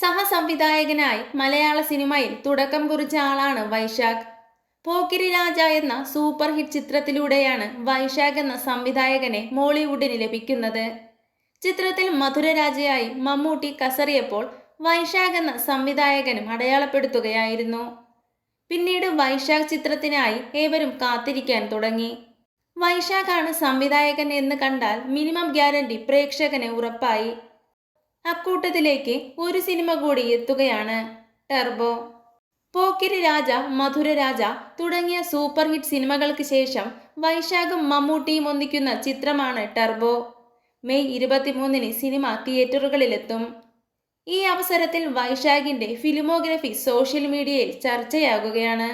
സഹസംവിധായകനായി മലയാള സിനിമയിൽ തുടക്കം കുറിച്ച ആളാണ് വൈശാഖ്. പോക്കിരി രാജ എന്ന സൂപ്പർ ഹിറ്റ് ചിത്രത്തിലൂടെയാണ് വൈശാഖ് എന്ന സംവിധായകനെ മോളിവുഡിന് ലഭിക്കുന്നത്. ചിത്രത്തിൽ മധുരരാജയായി മമ്മൂട്ടി കസറിയപ്പോൾ വൈശാഖ് എന്ന സംവിധായകനും അടയാളപ്പെടുത്തുകയായിരുന്നു. പിന്നീട് വൈശാഖ് ചിത്രത്തിനായി ഏവരും കാത്തിരിക്കാൻ തുടങ്ങി. വൈശാഖാണ് സംവിധായകൻ എന്ന് കണ്ടാൽ മിനിമം ഗ്യാരണ്ടി പ്രേക്ഷകന് ഉറപ്പായി. അക്കൂട്ടത്തിലേക്ക് ഒരു സിനിമ കൂടി എത്തുകയാണ്. ടെർബോ. പോക്കിരി രാജ മധുര രാജ തുടങ്ങിയ സൂപ്പർ ഹിറ്റ് സിനിമകൾക്ക് ശേഷം വൈശാഖും മമ്മൂട്ടിയും ഒന്നിക്കുന്ന ചിത്രമാണ് ടെർബോ. മെയ് ഇരുപത്തിമൂന്നിന് സിനിമ തിയേറ്ററുകളിലെത്തും. ഈ അവസരത്തിൽ വൈശാഖിന്റെ ഫിലിമോഗ്രഫി സോഷ്യൽ മീഡിയയിൽ ചർച്ചയാകുകയാണ്.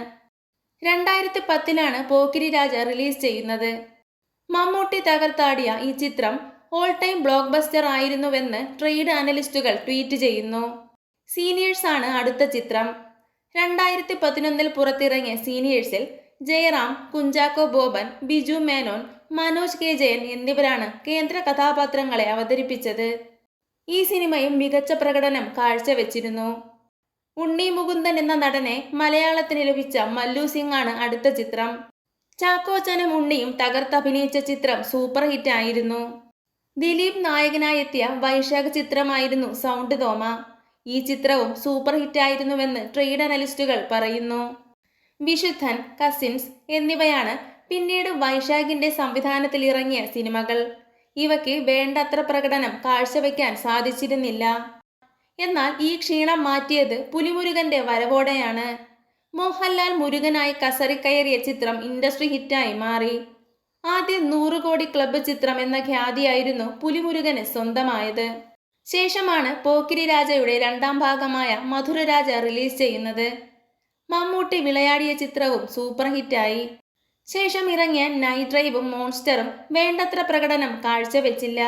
രണ്ടായിരത്തി പത്തിലാണ് പോക്കിരി രാജ റിലീസ് ചെയ്യുന്നത്. മമ്മൂട്ടി തകർത്താടിയ ഈ ചിത്രം ഓൾ ടൈം ബ്ലോക്ക് ബസ്റ്റർ ആയിരുന്നുവെന്ന് ട്രേഡ് അനലിസ്റ്റുകൾ ട്വീറ്റ് ചെയ്യുന്നു. സീനിയേഴ്സ് ആണ് അടുത്ത ചിത്രം. രണ്ടായിരത്തി പതിനൊന്നിൽ പുറത്തിറങ്ങിയ സീനിയേഴ്സിൽ ജയറാം കുഞ്ചാക്കോ ബോബൻ ബിജു മേനോൻ മനോജ് കെ ജയൻ എന്നിവരാണ് കേന്ദ്ര കഥാപാത്രങ്ങളെ അവതരിപ്പിച്ചത്. ഈ സിനിമയും മികച്ച പ്രകടനം കാഴ്ചവെച്ചിരുന്നു. ഉണ്ണി മുകുന്ദൻ എന്ന നടനെ മലയാളത്തിന് ലഭിച്ച മല്ലു സിംഗ് ആണ് അടുത്ത ചിത്രം. ചാക്കോച്ചനും ഉണ്ണിയും തകർത്തഭിനയിച്ച ചിത്രം സൂപ്പർ ഹിറ്റ് ആയിരുന്നു. ദിലീപ് നായകനായെത്തിയ വൈശാഖ ചിത്രമായിരുന്നു സൗണ്ട് തോമ. ഈ ചിത്രവും സൂപ്പർ ഹിറ്റായിരുന്നുവെന്ന് ട്രേഡ് അനലിസ്റ്റുകൾ പറയുന്നു. വിശുദ്ധൻ കസിൻസ് എന്നിവയാണ് പിന്നീട് വൈശാഖിന്റെ സംവിധാനത്തിൽ ഇറങ്ങിയ സിനിമകൾ. ഇവയ്ക്ക് വേണ്ടത്ര പ്രകടനം കാഴ്ചവെക്കാൻ സാധിച്ചിരുന്നില്ല. എന്നാൽ ഈ ക്ഷീണം മാറ്റിയത് പുലിമുരുകന്റെ വരവോടെയാണ്. മോഹൻലാൽ മുരുകനായി കയറിയ ചിത്രം ഇൻഡസ്ട്രി ഹിറ്റായി മാറി. ആദ്യം നൂറ് കോടി ക്ലബ്ബ് ചിത്രം എന്ന ഖ്യാതിയായിരുന്നു പുലിമുരുകന് സ്വന്തമായത്. ശേഷമാണ് പോക്കിരി രാജയുടെ രണ്ടാം ഭാഗമായ മധുരരാജ റിലീസ് ചെയ്യുന്നത്. മമ്മൂട്ടി വിളയാടിയ ചിത്രവും സൂപ്പർ ഹിറ്റായി. ശേഷം ഇറങ്ങിയ നൈറ്റ് ഡ്രൈവും മോൺസ്റ്ററും വേണ്ടത്ര പ്രകടനം കാഴ്ചവെച്ചില്ല.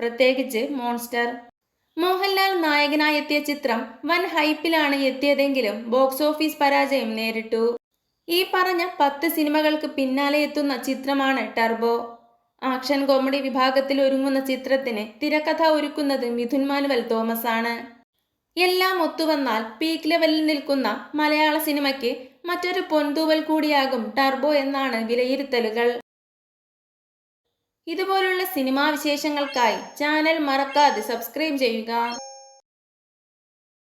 പ്രത്യേകിച്ച് മോൺസ്റ്റർ. മോഹൻലാൽ നായകനായെത്തിയ ചിത്രം വൻ ഹൈപ്പിലാണ് എത്തിയതെങ്കിലും ബോക്സ് ഓഫീസ് പരാജയം നേരിട്ടു. ഈ പറഞ്ഞ പത്ത് സിനിമകൾക്ക് പിന്നാലെ എത്തുന്ന ചിത്രമാണ് ടർബോ. ആക്ഷൻ കോമഡി വിഭാഗത്തിൽ ഒരുങ്ങുന്ന ചിത്രത്തിന് തിരക്കഥ ഒരുക്കുന്നത് മിഥുൻ മാനുവൽ തോമസ് ആണ് എല്ലാം ഒത്തുവന്നാൽ പീക്ക് ലെവലിൽ നിൽക്കുന്ന മലയാള സിനിമയ്ക്ക് മറ്റൊരു പൊൻതൂവൽ കൂടിയാകും ടർബോ എന്നാണ് വിലയിരുത്തലുകൾ. ഇതുപോലുള്ള സിനിമാ വിശേഷങ്ങൾക്കായി ചാനൽ മറക്കാതെ സബ്സ്ക്രൈബ് ചെയ്യുക.